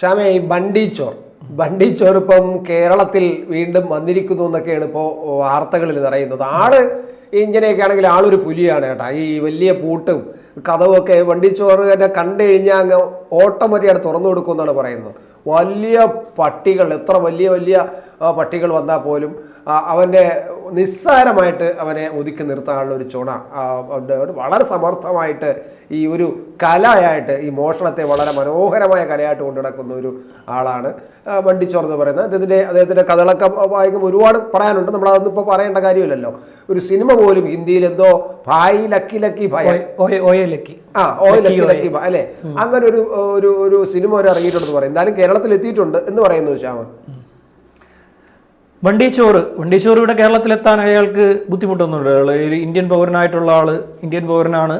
ശ്യാമേ ഈ ബണ്ടി ചോർ ബണ്ടി ചോർ ഇപ്പം കേരളത്തിൽ വീണ്ടും വന്നിരിക്കുന്നു എന്നൊക്കെയാണ് ഇപ്പോൾ വാർത്തകളിൽ നിറയുന്നത്. ആൾ ഇങ്ങനെയൊക്കെ ആണെങ്കിൽ ആളൊരു പുലിയാണ് കേട്ടാ. ഈ വലിയ പൂട്ടും കഥവൊക്കെ വണ്ടിച്ചോറ് തന്നെ കണ്ടു കഴിഞ്ഞാൽ അങ്ങ് ഓട്ടോമാറ്റിക്കായിട്ട് തുറന്നു കൊടുക്കുമെന്നാണ് പറയുന്നത്. വലിയ പട്ടികൾ എത്ര വലിയ വലിയ പട്ടികൾ വന്നാൽ പോലും അവന്റെ നിസ്സാരമായിട്ട് അവനെ ഒതുക്കി നിർത്താനുള്ള ഒരു ചുണ. വളരെ സമർത്ഥമായിട്ട് ഈ ഒരു കലയായിട്ട് ഈ മോഷണത്തെ വളരെ മനോഹരമായ കലയായിട്ട് കൊണ്ടു നടക്കുന്ന ഒരു ആളാണ് വണ്ടിച്ചോർ എന്ന് പറയുന്നത്. അദ്ദേഹത്തിന്റെ അദ്ദേഹത്തിന്റെ കഥകളൊക്കെ വായിക്കുമ്പോൾ ഒരുപാട് പറയാനുണ്ട്. നമ്മൾ അതൊന്നും ഇപ്പോൾ പറയേണ്ട കാര്യമില്ലല്ലോ. ഒരു സിനിമ പോലും ഹിന്ദിയിൽ എന്തോ ഭായി ലക്കി ലക്കി ഭയ. ആ ഓ ലക്കി ലക്കി അല്ലേ? അങ്ങനെ ഒരു ഒരു ഒരു സിനിമ ഒരു ഇറങ്ങിയിട്ടുണ്ടെന്ന് പറയും. എന്തായാലും കേരളത്തിൽ എത്തിയിട്ടുണ്ട് എന്ന് പറയുന്നു ശ്യാമ. വണ്ടിച്ചോറ്. വണ്ടിച്ചോറ് ഇവിടെ കേരളത്തിലെത്താൻ അയാൾക്ക് ബുദ്ധിമുട്ടൊന്നുമില്ല. അയാൾ ഒരു ഇന്ത്യൻ പൗരനായിട്ടുള്ള ആൾ ഇന്ത്യൻ പൗരനാണ്.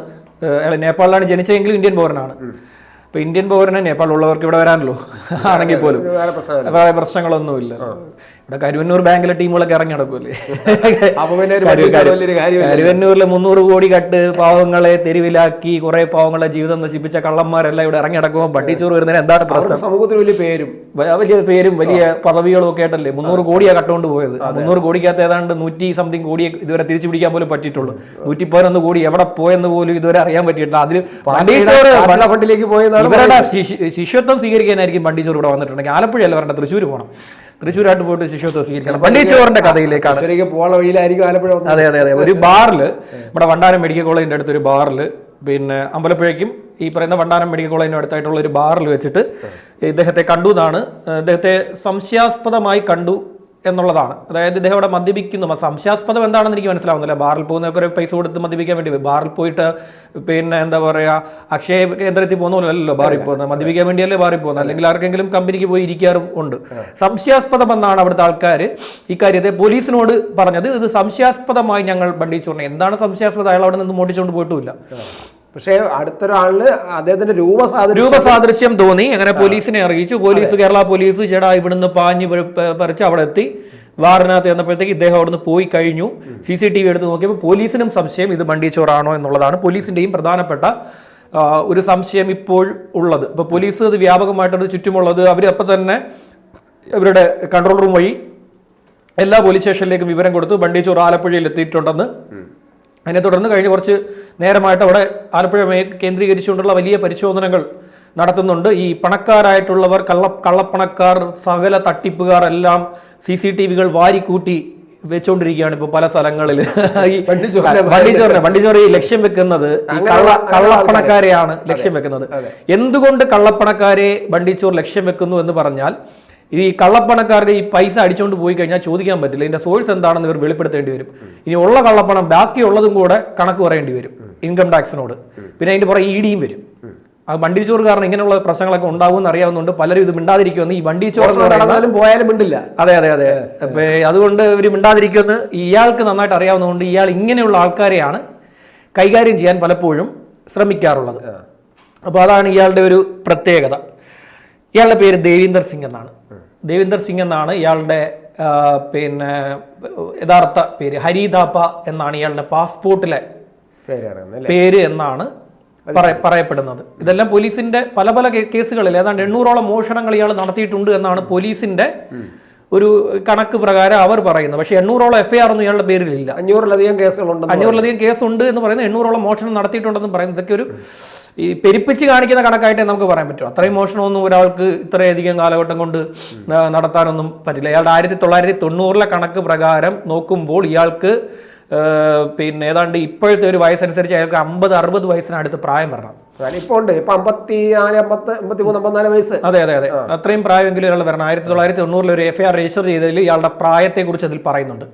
അയാൾ നേപ്പാളിലാണ് ജനിച്ചതെങ്കിലും ഇന്ത്യൻ പൗരനാണ്. അപ്പൊ ഇന്ത്യൻ പൗരന് നേപ്പാളിലുള്ളവർക്ക് ഇവിടെ വരാനല്ലോ. ആണെങ്കിൽ പോലും. വേറെ പ്രശ്നങ്ങളൊന്നുമില്ല. ഇവിടെ കരുവന്നൂർ ബാങ്കിലെ ടീമുകളൊക്കെ ഇറങ്ങി നടക്കൂലേ കരുവന്നൂരിലെ മുന്നൂറ് കോടി കട്ട് പാവങ്ങളെ തെരുവിലാക്കി കുറെ പാവങ്ങളെ ജീവിതം നശിപ്പിച്ച കള്ളന്മാരെല്ലാം ഇവിടെ ഇറങ്ങി നടക്കുമ്പോൾ പട്ടിച്ചോറ് വരുന്നതിന് എന്താണ് പ്രശ്നം? അവരുടെ സമൂഹത്തിൽ വലിയ പേരും. വലിയ പേരും വലിയ പദവികളും ഒക്കെ ആയിട്ടല്ലേ? മുന്നൂറ് കോടിയാ കട്ടുകൊണ്ട് പോയത്. മുന്നൂറ് കോടിക്കകത്ത് ഏതാണ്ട് നൂറ്റി സംതിങ് കോടി ഇതുവരെ തിരിച്ചു പിടിക്കാൻ പോലും പറ്റിയിട്ടുള്ളൂ. നൂറ്റി പതിനൊന്ന് കോടി എവിടെ പോയെന്ന് പോലും ഇതുവരെ അറിയാൻ പറ്റിയിട്ടില്ല. അതിൽ ഇവരുടെ ശിഷ്യത്വം സ്വീകരിക്കാനായിരിക്കും പണ്ടിച്ചോറ് ഇവിടെ വന്നിട്ടുണ്ടെങ്കിൽ. ആലപ്പുഴയല്ല വരേണ്ട തൃശ്ശൂർ പോകണം തൃശ്ശൂരായിട്ട് പോയിട്ട് ശിഷ്യത്വം സ്വീകരിക്കണം വണ്ടിച്ചോറിന്റെ കഥയിലേക്കാണ്. പോകാൻ വഴിയിലായിരിക്കും ആലപ്പുഴ അതെ അതെ അതെ. ഒരു ബാറിൽ നമ്മുടെ വണ്ടാനം മെഡിക്കൽ കോളേജിന്റെ അടുത്ത് ഒരു ബാറിൽ പിന്നെ അമ്പലപ്പുഴയ്ക്കും ഈ പറയുന്ന വണ്ടാനം മെഡിക്കൽ കോളേജിന് അടുത്തായിട്ടുള്ള ഒരു ബാറിൽ വെച്ചിട്ട് ഇദ്ദേഹത്തെ കണ്ടു എന്നാണ്. ഇദ്ദേഹത്തെ സംശയാസ്പദമായി കണ്ടു. എന്നുള്ളതാണ്. അതായത് ഇദ്ദേഹം അവിടെ മദ്യപിക്കുന്നു. സംശയാസ്പദം എന്താണെന്ന് എനിക്ക് മനസ്സിലാവുന്നില്ല. ബാറിൽ പോകുന്നവർക്ക് ഒരു പൈസ കൊടുത്ത് മദ്യപിക്കാൻ വേണ്ടി. ബാറിൽ പോയിട്ട് പിന്നെ എന്താ പറയുക അക്ഷയ കേന്ദ്രത്തിൽ പോകുന്നല്ലോ ബാറിൽ പോകുന്നത്. മദ്യപിക്കാൻ വേണ്ടിയല്ലേ ബാറിൽ പോകുന്നത്? അല്ലെങ്കിൽ ആർക്കെങ്കിലും കമ്പനിക്ക് പോയി ഇരിക്കാറും ഉണ്ട്. സംശയാസ്പദം എന്നാണ് അവിടുത്തെ ആൾക്കാർ ഇക്കാര്യത്തെ പോലീസിനോട് പറഞ്ഞത് ഇത് സംശയാസ്പദമായി ഞങ്ങൾ ബണ്ടിച്ചുകൊണ്ട് എന്താണ് സംശയാസ്പദം? അയാൾ അവിടെ നിന്ന് മോട്ടിച്ചുകൊണ്ട് പോയിട്ടുമില്ല. പക്ഷേ അടുത്തൊരാളിൽ അദ്ദേഹത്തിന്റെ രൂപസാദൃശ്യം രൂപസാദൃശ്യം തോന്നി. അങ്ങനെ പോലീസിനെ അറിയിച്ചു. പോലീസ് കേരള പോലീസ് ചേടാ ഇവിടുന്ന് പാഞ്ഞു പറിച്ച് അവിടെ എത്തി വാറിനകത്ത് ചെന്നപ്പോഴത്തേക്ക് ഇദ്ദേഹം അവിടുന്ന് പോയി കഴിഞ്ഞു. സി സി ടി വി എടുത്ത് നോക്കിയപ്പോൾ പോലീസിനും സംശയം ഇത് ബണ്ടിച്ചോറാണോ എന്നുള്ളതാണ്. പോലീസിന്റെയും പ്രധാനപ്പെട്ട ഒരു സംശയം ഇപ്പോൾ ഉള്ളത്. അപ്പോൾ പോലീസ് അത് വ്യാപകമായിട്ടത് ചുറ്റുമുള്ളത് അവർ അപ്പം തന്നെ ഇവരുടെ കൺട്രോൾ റൂം വഴി എല്ലാ പോലീസ് സ്റ്റേഷനിലേക്കും വിവരം കൊടുത്തു. ബണ്ടിച്ചോർ ആലപ്പുഴയിൽ എത്തിയിട്ടുണ്ടെന്ന് അതിനെ തുടർന്ന് കഴിഞ്ഞ കുറച്ച് നേരമായിട്ട് അവിടെ ആലപ്പുഴ മേ കേന്ദ്രീകരിച്ചുകൊണ്ടുള്ള വലിയ പരിശോധനകൾ നടത്തുന്നുണ്ട്. ഈ പണക്കാരായിട്ടുള്ളവർ കള്ള കള്ളപ്പണക്കാർ സകല തട്ടിപ്പുകാർ എല്ലാം സി സി ടി വികൾ വാരിക്കൂട്ടി വെച്ചുകൊണ്ടിരിക്കുകയാണ് ഇപ്പൊ പല സ്ഥലങ്ങളിൽ. ഈ വണ്ടിച്ചോറിനെ വണ്ടിച്ചോറി ലക്ഷ്യം വെക്കുന്നത് കള്ള കള്ളപ്പണക്കാരെയാണ് ലക്ഷ്യം വെക്കുന്നത്. എന്തുകൊണ്ട് കള്ളപ്പണക്കാരെ വണ്ടിച്ചോർ ലക്ഷ്യം വെക്കുന്നു എന്ന് പറഞ്ഞാൽ ഈ കള്ളപ്പണക്കാരുടെ ഈ പൈസ അടിച്ചുകൊണ്ട് പോയി കഴിഞ്ഞാൽ ചോദിക്കാൻ പറ്റില്ല. ഇതിന്റെ സോഴ്സ് എന്താണെന്ന് ഇവർ വെളിപ്പെടുത്തേണ്ടി വരും. ഇനി ഉള്ള കള്ളപ്പണം ബാക്കിയുള്ളതും കൂടെ കണക്ക് പറയേണ്ടി വരും ഇൻകം ടാക്സിനോട് പിന്നെ അതിന്റെ പുറകെ ഇ ഡിയും വരും. ആ വണ്ടിച്ചോറ് കാരണം ഇങ്ങനെയുള്ള പ്രശ്നങ്ങളൊക്കെ ഉണ്ടാകുമെന്ന് അറിയാവുന്നതുകൊണ്ട് പലരും ഇത് മിണ്ടാതിരിക്കുമെന്ന് ഈ വണ്ടി ചോറ് പോയാലും മിണ്ടില്ല. അതെ അതെ അതെ. അപ്പൊ അതുകൊണ്ട് ഇവർ മിണ്ടാതിരിക്കുമെന്ന് ഇയാൾക്ക് നന്നായിട്ട് അറിയാവുന്നതുകൊണ്ട് ഇയാൾ ഇങ്ങനെയുള്ള ആൾക്കാരെയാണ് കൈകാര്യം ചെയ്യാൻ പലപ്പോഴും ശ്രമിക്കാറുള്ളത്. അപ്പോൾ അതാണ് ഇയാളുടെ ഒരു പ്രത്യേകത. ഇയാളുടെ പേര് ദേവീന്ദർ സിംഗ് എന്നാണ്. ദേവീന്ദർ സിംഗ് എന്നാണ് ഇയാളുടെ പിന്നെ യഥാർത്ഥ പേര്. ഹരിതാപ്പ എന്നാണ് ഇയാളുടെ പാസ്പോർട്ടിലെ പേര് എന്നാണ് പറയ- പറയപ്പെടുന്നത്. ഇതെല്ലാം പോലീസിന്റെ പല പല കേസുകളിൽ ഏതാണ്ട് എണ്ണൂറോളം മോഷണങ്ങൾ ഇയാൾ നടത്തിയിട്ടുണ്ട് എന്നാണ് പോലീസിന്റെ ഒരു കണക്ക് പ്രകാരം അവർ പറയുന്നത്. പക്ഷേ എണ്ണൂറോളം എഫ്ഐആർ ഒന്നും ഇയാളുടെ പേരിലില്ല. അഞ്ഞൂറിലധികം കേസുകളുണ്ട് അഞ്ഞൂറിലധികം കേസുണ്ട് എന്ന് പറയുന്നത് എണ്ണൂറോളം മോഷണം നടത്തിയിട്ടുണ്ടെന്ന് പറയുന്നത് ഇതൊക്കെ ഒരു ഈ പെരുപ്പിച്ച് കാണിക്കുന്ന കണക്കായിട്ടേ നമുക്ക് പറയാൻ പറ്റും. അത്രയും മോഷണമൊന്നും ഒരാൾക്ക് ഇത്രയധികം കാലഘട്ടം കൊണ്ട് നടത്താനൊന്നും പറ്റില്ല. ഇയാളുടെ ആയിരത്തി തൊള്ളായിരത്തി തൊണ്ണൂറിലെ കണക്ക് പ്രകാരം നോക്കുമ്പോൾ ഇയാൾക്ക് പിന്നെ ഏതാണ്ട് ഇപ്പോഴത്തെ ഒരു വയസ്സനുസരിച്ച് അയാൾക്ക് അമ്പത് അറുപത് വയസ്സിനടുത്ത് പ്രായം വരണം. കാരണം ഇപ്പൊ ഉണ്ട് ഇപ്പൊ അമ്പത്തി നാല് അമ്പത്തി അമ്പത്തി മൂന്ന് അമ്പത്തിനാല് വയസ്സ്. അതെ അതെ അതെ. അത്രയും പ്രായമെങ്കിലും ഇയാൾ വരണം. ആയിരത്തി തൊള്ളായിരത്തി തൊണ്ണൂറിൽ ഒരു എഫ് ഐ ആർ രജിസ്റ്റർ ചെയ്തതിൽ ഇയാളുടെ പ്രായത്തെക്കുറിച്ച് അതിൽ പറയുന്നുണ്ട്.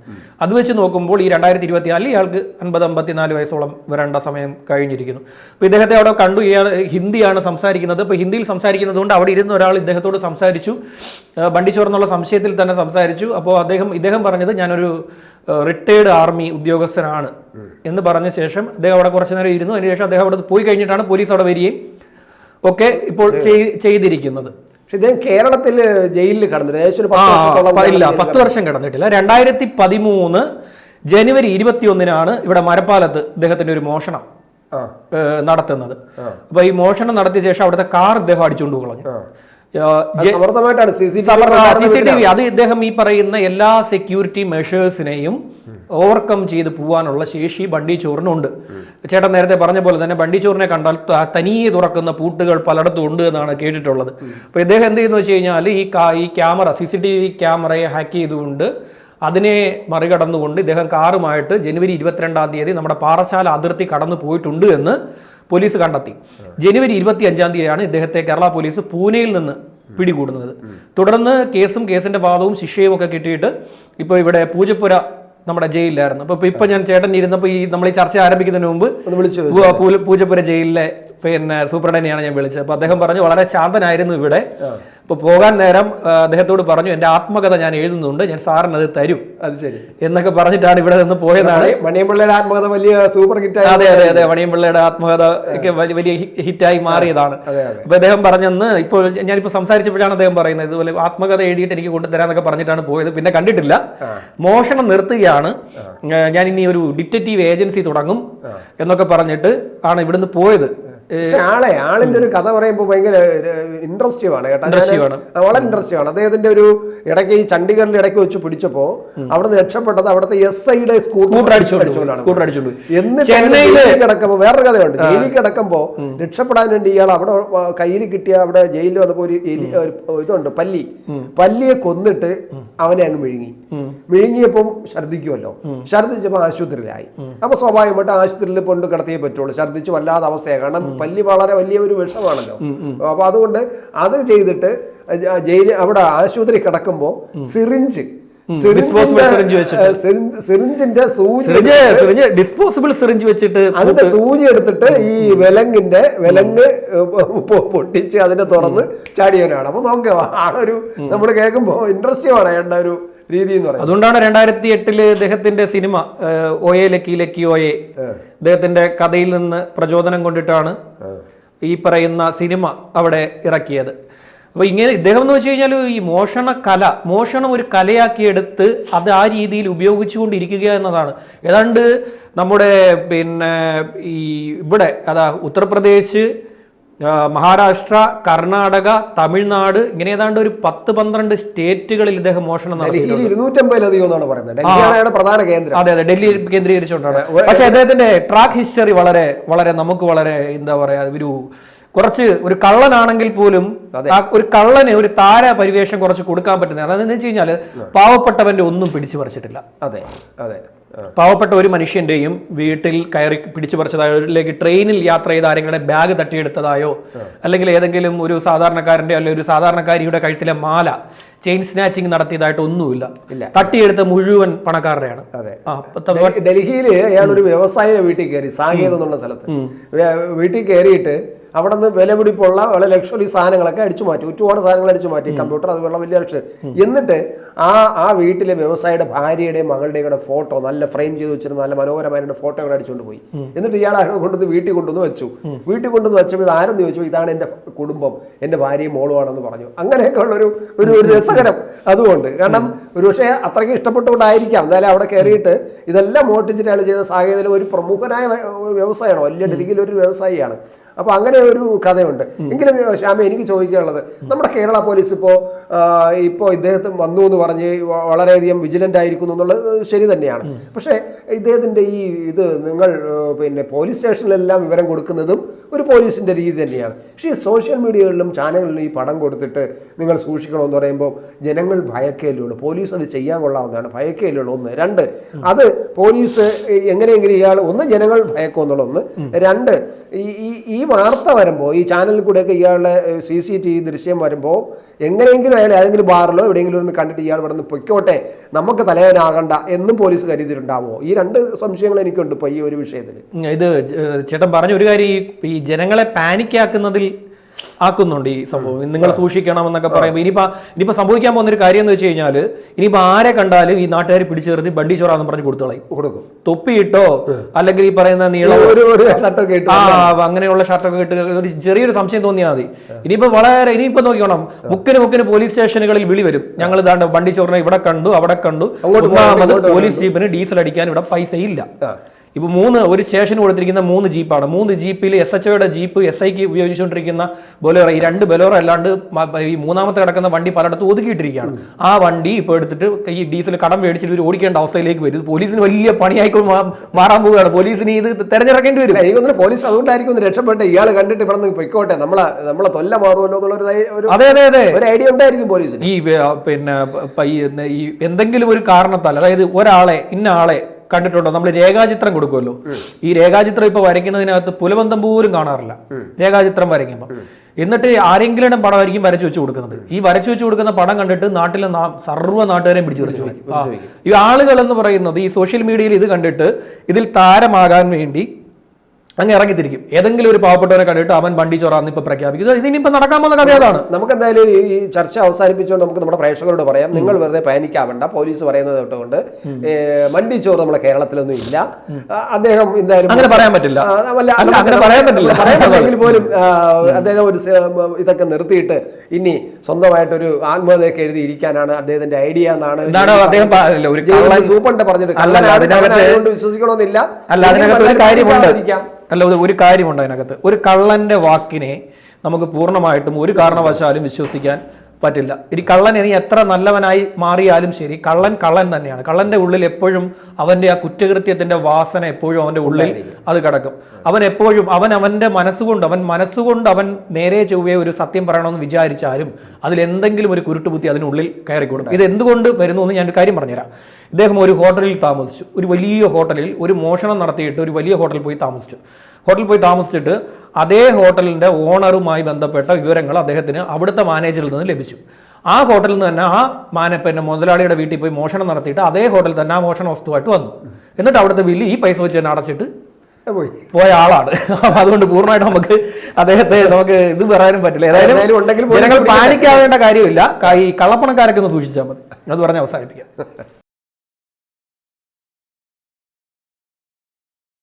അത് വെച്ച് നോക്കുമ്പോൾ ഈ രണ്ടായിരത്തി ഇരുപത്തിനാലിൽ ഇയാൾക്ക് അൻപത് അമ്പത്തിനാല് വയസ്സോളം വരേണ്ട സമയം കഴിഞ്ഞിരിക്കുന്നു. അപ്പോൾ ഇദ്ദേഹത്തെ അവിടെ കണ്ടു. ഇയാൾ ഹിന്ദിയാണ് സംസാരിക്കുന്നത്. ഇപ്പൊ ഹിന്ദിയിൽ സംസാരിക്കുന്നത് കൊണ്ട് അവിടെ ഇരുന്ന ഒരാൾ ഇദ്ദേഹത്തോട് സംസാരിച്ചു. ബണ്ടിച്ചോർ എന്നുള്ള സംശയത്തിൽ തന്നെ സംസാരിച്ചു. അപ്പോൾ അദ്ദേഹം ഇദ്ദേഹം പറഞ്ഞത് ഞാനൊരു റിട്ടയേർഡ് ആർമി ഉദ്യോഗസ്ഥനാണ് എന്ന് പറഞ്ഞ ശേഷം അദ്ദേഹം അവിടെ കുറച്ചു നേരം ഇരുന്നു. അതിനുശേഷം അദ്ദേഹം അവിടെ പോയി കഴിഞ്ഞിട്ടാണ് പോലീസ് അവിടെ വരികയും ഒക്കെ ഇപ്പോൾ ചെയ്- ചെയ്തിരിക്കുന്നത്. പക്ഷെ ഇദ്ദേഹം കേരളത്തിൽ ജയിലിൽ കടന്നിട്ട് ഏകദേശം പത്ത് ഇല്ല പത്ത് വർഷം കിടന്നിട്ടില്ല. രണ്ടായിരത്തി പതിമൂന്ന് ജനുവരി ഇരുപത്തിയൊന്നിനാണ് ഇവിടെ മരപ്പാലത്ത് ഇദ്ദേഹത്തിന്റെ ഒരു മോഷണം നടത്തുന്നത്. അപ്പൊ ഈ മോഷണം നടത്തിയ ശേഷം അവിടുത്തെ കാർ ഇദ്ദേഹം അടിച്ചുകൊണ്ട് കളഞ്ഞു. സമർത്ഥമായിട്ടാണ് C C C C T V അത് ഇദ്ദേഹം ഈ പറയുന്ന എല്ലാ സെക്യൂരിറ്റി മെഷേഴ്സിനെയും ഓവർകം ചെയ്ത് പോകാനുള്ള ശേഷി ബണ്ടി ചോറിനുണ്ട് ചേട്ടൻ നേരത്തെ പറഞ്ഞ പോലെ തന്നെ ബണ്ടി ചോറിനെ കണ്ടാൽ തനിയെ തുറക്കുന്ന പൂട്ടുകൾ പലയിടത്തും ഉണ്ട് എന്നാണ് കേട്ടിട്ടുള്ളത്. അപ്പോൾ ഇദ്ദേഹം എന്ത് ചെയ്യുന്നു വെച്ച് കഴിഞ്ഞാൽ ഈ ഈ camera C C T V ക്യാമറയെ hack ചെയ്തുകൊണ്ട് അതിനെ മറികടന്നുകൊണ്ട് ഇദ്ദേഹം കാറുമായിട്ട് ജനുവരി ഇരുപത്തിരണ്ടാം തീയതി നമ്മുടെ പാറശാല അതിർത്തി കടന്നു പോയിട്ടുണ്ട് എന്ന് പോലീസ് കണ്ടെത്തി. ജനുവരി ഇരുപത്തി അഞ്ചാം തീയതിയാണ് ഇദ്ദേഹത്തെ കേരള പോലീസ് പൂനെയിൽ നിന്ന് പിടികൂടുന്നത്. തുടർന്ന് കേസും കേസിന്റെ വാദവും ശിക്ഷയും ഒക്കെ കിട്ടിയിട്ട് ഇപ്പോൾ ഇവിടെ പൂജപ്പുര നമ്മുടെ ജയിലിലായിരുന്നു. അപ്പൊ ഇപ്പൊ ഞാൻ ചേട്ടൻ ഇരുന്നപ്പോൾ ഈ നമ്മൾ ഈ ചർച്ച ആരംഭിക്കുന്നതിന് മുമ്പ് പൂജപ്പുര ജയിലിലെ പിന്നെ സൂപ്രണ്ടനെയാണ് ഞാൻ വിളിച്ചത്. അപ്പൊ അദ്ദേഹം പറഞ്ഞു വളരെ ശാന്തനായിരുന്നു ഇവിടെ. ഇപ്പൊ പോകാൻ നേരം അദ്ദേഹത്തോട് പറഞ്ഞു എന്റെ ആത്മകഥ ഞാൻ എഴുതുന്നുണ്ട് ഞാൻ സാറിന് അത് തരും. അത് ശരി. എന്നൊക്കെ പറഞ്ഞിട്ടാണ് ഇവിടെ നിന്ന് പോയതാണ്. മണി- മണിയമ്പിള്ളയുടെ ആത്മകഥ വലിയ സൂപ്പർ ഹിറ്റ് ആയി അതെ അതെ അതെ മണിയമ്പിള്ളയുടെ ആത്മകഥ ഒക്കെ വലിയ ഹിറ്റായി മാറിയതാണ്. അപ്പോൾ അദ്ദേഹം പറഞ്ഞെന്ന് ഇപ്പോൾ ഞാനിപ്പോ സംസാരിച്ചപ്പോഴാണ് അദ്ദേഹം പറയുന്നത് ഇതുപോലെ ആത്മകഥ എഴുതിയിട്ട് എനിക്ക് കൊണ്ടുതരാന്നൊക്കെ പറഞ്ഞിട്ടാണ് പോയത്. പിന്നെ കണ്ടിട്ടില്ല. മോഷണം നിർത്തുകയാണ്. ഞാൻ ഇനി ഒരു ഡിറ്റക്റ്റീവ് ഏജൻസി തുടങ്ങും എന്നൊക്കെ പറഞ്ഞിട്ട് ആണ് ഇവിടുന്ന് പോയത്. ആളെ ആളിന്റെ ഒരു കഥ പറയുമ്പോൾ ഭയങ്കര ഇൻട്രസ്റ്റീവ് ആണ് കേട്ടോ. വളരെ ഇൻട്രസ്റ്റീവ് ആണ് അദ്ദേഹത്തിന്റെ ഒരു ഇടയ്ക്ക് ഈ ചണ്ഡീഗഡിൽ ഇടയ്ക്ക് വെച്ച് പിടിച്ചപ്പോ അവിടെ നിന്ന് രക്ഷപ്പെട്ടത് അവിടുത്തെ എസ് ഐയുടെ സ്കൂട്ടർ അടിച്ചുകൊണ്ടാണ്. എന്നിട്ട് കിടക്കുമ്പോൾ കിടക്കുമ്പോ വേറൊരു കഥയുണ്ട്. ജയിലിൽ കിടക്കുമ്പോ രക്ഷപ്പെടാൻ വേണ്ടി ഇയാൾ അവിടെ കയ്യിൽ കിട്ടിയ അവിടെ ജയിലിൽ വന്നപ്പോ ഒരു ഒരു ഇതുണ്ട് പല്ലി. പല്ലിയെ കൊന്നിട്ട് അവനെ അങ്ങ് വിഴുങ്ങി. വിഴുങ്ങിയപ്പം ഛർദ്ദിക്കുമല്ലോ. ഛർദ്ദിച്ചപ്പോൾ ആശുപത്രിയിലായി. അപ്പൊ സ്വാഭാവികമായിട്ട് ആശുപത്രിയിൽ കൊണ്ട് കിടത്തിയേ പറ്റുള്ളൂ. ഛർദ്ദിച്ച് വല്ലാതെ അവസ്ഥയാണ്. കാരണം പല്ലി വളരെ വലിയ ഒരു വിഷമാണല്ലോ അപ്പൊ അതുകൊണ്ട് അത് ചെയ്തിട്ട് ജയിൽ അവിടെ ആശുപത്രി കിടക്കുമ്പോൾ സിറിഞ്ച്. സിറിഞ്ചിന്റെ സൂചി ഡിസ്പോസിബിൾ സിറിഞ്ച് വെച്ചിട്ട് അതിന്റെ സൂചി എടുത്തിട്ട് ഈ വിലങ്ങിന്റെ വിലങ്ങ് പൊട്ടിച്ച് അതിനെ തുറന്ന് ചാടിയവനാണ്. അപ്പൊ നോക്കുക ആളൊരു നമ്മൾ കേൾക്കുമ്പോ ഇൻട്രസ്റ്റിംഗ് ആണ് അയാളുടെ ഒരു രീതി എന്ന് പറയുന്നത്. അതുകൊണ്ടാണ് രണ്ടായിരത്തി എട്ടിൽ ഇദ്ദേഹത്തിന്റെ cinema Oye lucky lucky Oye. ഇദ്ദേഹത്തിന്റെ കഥയിൽ നിന്ന് പ്രചോദനം കൊണ്ടിട്ടാണ് ഈ പറയുന്ന സിനിമ അവിടെ ഇറക്കിയത്. അപ്പൊ ഇങ്ങനെ ഇദ്ദേഹം എന്ന് വെച്ച് കഴിഞ്ഞാൽ ഈ മോഷണ കല മോഷണം ഒരു കലയാക്കിയെടുത്ത് അത് ആ രീതിയിൽ ഉപയോഗിച്ചുകൊണ്ടിരിക്കുക എന്നതാണ്. ഏതാണ്ട് നമ്മുടെ പിന്നെ ഈ ഇവിടെ അതാ ഉത്തർപ്രദേശ് മഹാരാഷ്ട്ര കർണാടക തമിഴ്നാട് ഇങ്ങനെ ഏതാണ്ട് ഒരു പത്ത് പന്ത്രണ്ട് സ്റ്റേറ്റുകളിൽ ഇദ്ദേഹം മോഷണം ഡൽഹിയിൽ അതെ അതെ ഡൽഹി കേന്ദ്രീകരിച്ചുകൊണ്ടാണ്. പക്ഷെ അദ്ദേഹത്തിന്റെ ട്രാക്ക് ഹിസ്റ്ററി വളരെ വളരെ നമുക്ക് വളരെ എന്താ പറയാ ഒരു കുറച്ച് ഒരു കള്ളനാണെങ്കിൽ പോലും ഒരു കള്ളന് ഒരു താര പരിവേഷം കുറച്ച് കൊടുക്കാൻ പറ്റുന്ന അതെന്ന് വെച്ച് കഴിഞ്ഞാൽ പാവപ്പെട്ടവന്റെ ഒന്നും പിടിച്ചു പറിച്ചിട്ടില്ല. അതെ അതെ പാവപ്പെട്ട ഒരു മനുഷ്യന്റെയും വീട്ടിൽ കയറി പിടിച്ചു പറിച്ചതായോ അല്ലെങ്കിൽ ട്രെയിനിൽ യാത്ര ചെയ്ത ആരെങ്കിലും ബാഗ് തട്ടിയെടുത്തതായോ അല്ലെങ്കിൽ ഏതെങ്കിലും ഒരു സാധാരണക്കാരന്റെ അല്ലെങ്കിൽ ഒരു സാധാരണക്കാരിയുടെ കഴുത്തിലെ മാല ചെയിൻ സ്നാച്ചിങ് നടത്തിയതായിട്ട് ഒന്നുമില്ല. തട്ടിയെടുത്ത മുഴുവൻ പണക്കാരുടെയാണ് അതെ. പത്ത് അയാൾ ഒരു വ്യവസായിയുടെ വീട്ടിൽ കയറി സാകേത് എന്നുള്ള സ്ഥലത്ത്. വീട്ടിൽ കയറിയിട്ട് അവിടെ നിന്ന് വില പിടിപ്പുള്ള വളരെ ലക്ഷറി സാധനങ്ങളൊക്കെ അടിച്ചു മാറ്റി. ഒരുപാട് സാധനങ്ങൾ അടിച്ചു മാറ്റി. കമ്പ്യൂട്ടർ അതുപോലെ വലിയ ലക്ഷ്യം എന്നിട്ട് ആ ആ വീട്ടിലെ വ്യവസായിയുടെ ഭാര്യയുടെയും മകളുടെയും കൂടെ ഫോട്ടോ നല്ല ഫ്രെയിം ചെയ്ത് വെച്ചിരുന്ന നല്ല മനോഹരമായ ഫോട്ടോകൾ അടിച്ചുകൊണ്ട് പോയി. എന്നിട്ട് ഇയാൾ അവിടെ കൊണ്ടുവന്ന് വീട്ടിൽ കൊണ്ടുവന്ന് വെച്ചു. വീട്ടിൽ കൊണ്ടുവന്ന് വെച്ചപ്പോൾ ഇത് ആരെന്ന് ചോദിച്ചു ഇതാണ് എന്റെ കുടുംബം എന്റെ ഭാര്യയും മോളുമാണെന്ന് പറഞ്ഞു. അങ്ങനെയൊക്കെ ഉള്ള ഒരു ഒരു രസകരം അതുകൊണ്ട്. കാരണം ഒരുപക്ഷെ അത്രയ്ക്ക് ഇഷ്ടപ്പെട്ടുകൊണ്ടായിരിക്കാം എന്തായാലും അവിടെ കയറിയിട്ട് ഇതെല്ലാം മോട്ടിച്ചിട്ട് അയാൾ ചെയ്ത സാഹചര്യത്തിൽ ഒരു പ്രമുഖനായ വ്യ- വ്യവസായമാണ് വലിയ ഡൽഹിയിൽ ഒരു വ്യവസായിയാണ്. അപ്പോൾ അങ്ങനെ ഒരു കഥയുണ്ട്. എങ്കിലും ശ്യാമ എനിക്ക് ചോദിക്കാനുള്ളത് നമ്മുടെ കേരള പോലീസ് ഇപ്പോ ഇപ്പോ ഇദ്ദേഹത്തിന് വന്നു എന്ന് പറഞ്ഞ് വളരെയധികം വിജിലന്റ് ആയിരിക്കുന്നു എന്നുള്ളത് ശരി തന്നെയാണ്. പക്ഷേ ഇദ്ദേഹത്തിന്റെ ഈ ഇത് നിങ്ങൾ പിന്നെ പോലീസ് സ്റ്റേഷനിലെല്ലാം വിവരം കൊടുക്കുന്നതും ഒരു പോലീസിന്റെ രീതി തന്നെയാണ്. പക്ഷേ ഈ സോഷ്യൽ മീഡിയകളിലും ചാനലുകളിലും ഈ പടം കൊടുത്തിട്ട് നിങ്ങൾ സൂക്ഷിക്കണമെന്ന് പറയുമ്പോൾ ജനങ്ങൾ ഭയക്കേലുള്ളൂ. പോലീസ് അത് ചെയ്യാൻ കൊള്ളാവുന്നതാണ്. ഭയക്കേലുള്ളൂ. ഒന്ന്. രണ്ട് അത് പോലീസ് എങ്ങനെയെങ്കിലും ഇയാൾ ഒന്ന് ജനങ്ങൾ ഭയക്കുമെന്നുള്ള ഒന്ന്. രണ്ട് ഈ ഈ വാർത്ത വരുമ്പോൾ ഈ ചാനലിൽ കൂടെയൊക്കെ ഇയാളുടെ സി സി ടി വി ദൃശ്യം വരുമ്പോൾ എങ്ങനെയെങ്കിലും അയാൾ ഏതെങ്കിലും ബാറിലോ എവിടെയെങ്കിലും ഒന്ന് കണ്ടിട്ട് ഇയാൾ ഇവിടെ നിന്ന് പൊയ്ക്കോട്ടെ നമുക്ക് തലവനാകണ്ട എന്നും പോലീസ് കരുതിയിട്ടുണ്ടാവുമോ ഈ രണ്ട് സംശയങ്ങൾ എനിക്കുണ്ട് ഇപ്പോൾ ഈ ഒരു വിഷയത്തിൽ ഇത് ചേട്ടൻ പറഞ്ഞ ഒരു കാര്യം ഈ- ജനങ്ങളെ പാനിക് ആക്കുന്നതിൽ ആക്കുന്നുണ്ട് ഈ സംഭവം. നിങ്ങൾ സൂക്ഷിക്കണം എന്നൊക്കെ പറയുമ്പോൾ ഇനിയിപ്പോ ഇനിയിപ്പോ സംഭവിക്കാൻ പോകുന്ന ഒരു കാര്യം എന്ന് വെച്ച് കഴിഞ്ഞാൽ ഇനിയിപ്പോ ആരെ കണ്ടാലും ഈ നാട്ടുകാർ പിടിച്ചു നിർത്തി ബണ്ടി ചോറാന്ന് പറഞ്ഞ് കൊടുത്തു കളയും. കൊടുക്കും. തൊപ്പിയിട്ടോ അല്ലെങ്കിൽ ഈ പറയുന്ന നീളം ആ അങ്ങനെയുള്ള ഷർട്ടൊക്കെ ഇട്ട് ഒരു ചെറിയൊരു സംശയം തോന്നിയാൽ മതി. ഇനിയിപ്പോ വളരെ ഇനിയിപ്പോ നോക്കിക്കോണം. മുക്കിന് മുക്കിന് പോലീസ് സ്റ്റേഷനുകളിൽ വിളി വരും. ഞങ്ങൾ ഇതാണ്ട് വണ്ടി ചോറിനെ ഇവിടെ കണ്ടു അവിടെ കണ്ടു. ഒന്നാമത് പോലീസ് ജീപ്പിന് ഡീസൽ അടിക്കാൻ ഇവിടെ പൈസ ഇല്ല ആ. ഇപ്പൊ മൂന്ന് ഒരു സ്റ്റേഷൻ കൊടുത്തിരിക്കുന്ന മൂന്ന് ജീപ്പാണ്. മൂന്ന് ജീപ്പിൽ എസ് എച്ച് ഒയുടെ ജീപ്പ് എസ് ഐക്ക് ഉപയോഗിച്ചുകൊണ്ടിരിക്കുന്ന ബൊലോറ ഈ രണ്ട് ബൊലോറ അല്ലാണ്ട് ഈ മൂന്നാമത്തെ കിടക്കുന്ന വണ്ടി പലയിടത്തും ഒതുക്കിയിട്ടിരിക്കുകയാണ്. ആ വണ്ടി ഇപ്പോൾ എടുത്തിട്ട് ഈ ഡീസൽ കടം മേടിച്ചിട്ട് ഇവർ ഓടിക്കേണ്ട അവസ്ഥയിലേക്ക് വരും. പോലീസിന് വലിയ പണിയായിക്കൊണ്ട് മാ- മാറാൻ പോവുകയാണ്. പോലീസിന് ഇത് തെരഞ്ഞെടുക്കേണ്ടി വരും. ഇതൊന്നും പോലീസ് അതുകൊണ്ടായിരിക്കും ഒന്ന് രക്ഷപ്പെട്ട് ഇയാൾ കണ്ടിട്ട് ഇവിടെ നിന്ന് പൊയ്ക്കോട്ടെ. നമ്മളെ നമ്മളെ തൊല്ല മാറുമല്ലോ എന്നുള്ള അതെ അതെ അതെ. ഒരു ഐഡിയ ഉണ്ടായിരിക്കും പോലീസിന്. ഈ പിന്നെ ഈ എന്തെങ്കിലും ഒരു കാരണത്താൽ അതായത് ഒരാളെ ഇന്ന ആളെ കണ്ടിട്ടുണ്ടോ? നമ്മൾ രേഖാചിത്രം കൊടുക്കുമല്ലോ. ഈ രേഖാചിത്രം ഇപ്പൊ വരയ്ക്കുന്നതിനകത്ത് പുലബന്ധം പോലും കാണാറില്ല. രേഖാചിത്രം വരയ്ക്കുമ്പോൾ എന്നിട്ട് ആരെങ്കിലും പടം ആയിരിക്കും വരച്ചു വെച്ച് കൊടുക്കുന്നത്. ഈ വരച്ചു വെച്ച് കൊടുക്കുന്ന പടം കണ്ടിട്ട് നാട്ടിലെ സർവ നാട്ടുകാരെയും പിടിച്ചു വരച്ചു ഈ ആളുകൾ എന്ന് പറയുന്നത് ഈ സോഷ്യൽ മീഡിയയിൽ ഇത് കണ്ടിട്ട് ഇതിൽ താരമാകാൻ വേണ്ടി അങ്ങ് ഇറങ്ങിത്തിരിക്കും. ഏതെങ്കിലും ഒരു പാവപ്പെട്ടവരെ കണ്ടിട്ട് അവൻ വണ്ടി ചോറാന്ന് ഇപ്പൊ പ്രഖ്യാപിക്കും. ഇത് ഇതിനിപ്പോ നടക്കാൻ പോകുന്ന കഥയാണ് നമുക്ക് എന്തായാലും ഈ ചർച്ച അവസാനിപ്പിച്ചുകൊണ്ട് നമുക്ക് നമ്മുടെ പ്രേക്ഷകരോട് പറയാം. നിങ്ങൾ വെറുതെ പാനിക്കാവണ്ട. പോലീസ് പറയുന്നത് തൊട്ടുകൊണ്ട് വണ്ടി ചോറ് നമ്മുടെ കേരളത്തിലൊന്നും ഇല്ല. അദ്ദേഹം എന്തായാലും അങ്ങനെ പറയാൻ പറ്റില്ല. അങ്ങനെ പറയാൻ പറ്റില്ല. പറയാൻ പോലും അദ്ദേഹം ഒരു ഇതൊക്കെ നിർത്തിയിട്ട് ഇനി സ്വന്തമായിട്ടൊരു ആത്മകഥയൊക്കെ എഴുതി ഇരിക്കാനാണ് അദ്ദേഹത്തിന്റെ ഐഡിയ എന്നാണ് സൂപ്പറിന്റെ പറഞ്ഞിട്ട്. വിശ്വസിക്കണമെന്നില്ല. അല്ല അതിനകത്ത് കാര്യമുണ്ട്. അല്ല ഒരു- കാര്യമുണ്ട് അതിനകത്ത്. ഒരു കള്ളന്റെ വാക്കിനെ നമുക്ക് പൂർണമായിട്ടും ഒരു കാരണവശാലും വിശ്വസിക്കാൻ പറ്റില്ല. ഇനി കള്ളൻ ഇനി എത്ര നല്ലവനായി മാറിയാലും ശരി കള്ളൻ കള്ളൻ തന്നെയാണ്. കള്ളന്റെ ഉള്ളിൽ എപ്പോഴും അവന്റെ ആ കുറ്റകൃത്യത്തിന്റെ വാസന എപ്പോഴും അവന്റെ ഉള്ളിൽ അത് കിടക്കും. അവൻ എപ്പോഴും അവൻ അവന്റെ മനസ്സുകൊണ്ട് അവൻ മനസ്സുകൊണ്ട് അവൻ നേരെ ചൊവ്വേ ഒരു സത്യം പറയണമെന്ന് വിചാരിച്ചാലും അതിൽ എന്തെങ്കിലും ഒരു കുരുട്ടുബുദ്ധി അതിനുള്ളിൽ കയറിക്കൊടുക്കും ഇത് എന്തുകൊണ്ട് വരുന്നു എന്ന് ഞാൻ ഒരു കാര്യം പറഞ്ഞുതരാം. ഇദ്ദേഹം ഒരു ഹോട്ടലിൽ താമസിച്ചു. ഒരു വലിയ ഹോട്ടലിൽ ഒരു മോഷണം നടത്തിയിട്ട് ഒരു വലിയ ഹോട്ടലിൽ പോയി താമസിച്ചു. ഹോട്ടലിൽ പോയി താമസിച്ചിട്ട് അതേ ഹോട്ടലിന്റെ ഓണറുമായി ബന്ധപ്പെട്ട വിവരങ്ങൾ അദ്ദേഹത്തിന് അവിടുത്തെ മാനേജറിൽ നിന്ന് ലഭിച്ചു. ആ ഹോട്ടലിൽ നിന്ന് തന്നെ ആ മാന പിന്നെ മുതലാളിയുടെ വീട്ടിൽ പോയി മോഷണം നടത്തിയിട്ട് അതേ ഹോട്ടലിൽ തന്നെ ആ മോഷണ വസ്തുവായിട്ട് വന്നു. എന്നിട്ട് അവിടുത്തെ ബില്ല് ഈ പൈസ വെച്ച് തന്നെ അടച്ചിട്ട് പോയി. പോയ ആളാണ്. അപ്പൊ അതുകൊണ്ട് പൂർണമായിട്ട് നമുക്ക് അദ്ദേഹത്തെ നമുക്ക് ഇത് പറയാനും പറ്റില്ല. ഏതായാലും ഉണ്ടെങ്കിൽ ജനങ്ങൾ പാലിക്കാവേണ്ട കാര്യമില്ല. ഈ കള്ളപ്പണക്കാരൊക്കെ ഒന്ന് സൂക്ഷിച്ചാൽ മതി. അത് പറഞ്ഞ് അവസാനിപ്പിക്കാം.